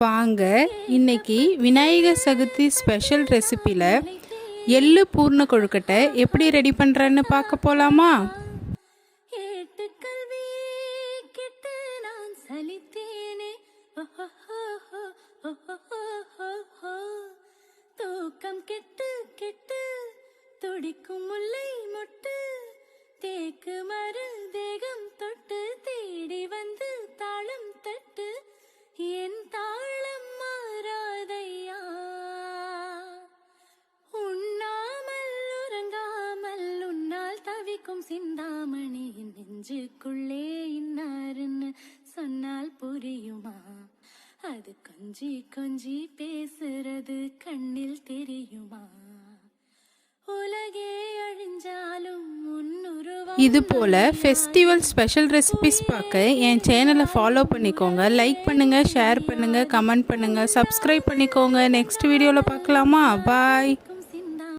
வாங்க இன்னைக்கு விநாயகர் சதுர்த்தி ஸ்பெஷல் ரெசிபியில் எள்ளு பூர்ண கொழுக்கட்டை எப்படி ரெடி பண்ணுறேன்னு பார்க்க போகலாமா நான் தூக்கம் கெட்டு கெட்டு துடிக்கும் முல்லை மொட்டு. உன்னால் சிந்தாமணியின் நெஞ்சுக்குள்ளே இன்னாருன்னு சொன்னால் புரியுமா? அது கொஞ்சி கொஞ்சி பேசுறது கண்ணில் தெரியுமா? உலகே அழிஞ்சாலும் இது போல் ஃபெஸ்டிவல் ஸ்பெஷல் ரெசிபிஸ் பார்க்க என் சேனலை ஃபாலோ பண்ணிக்கோங்க. லைக் பண்ணுங்கள் ஷேர் பண்ணுங்கள் கமெண்ட் பண்ணுங்கள் சப்ஸ்கிரைப் பண்ணிக்கோங்க. நெக்ஸ்ட் வீடியோவில் பார்க்கலாமா? பாய்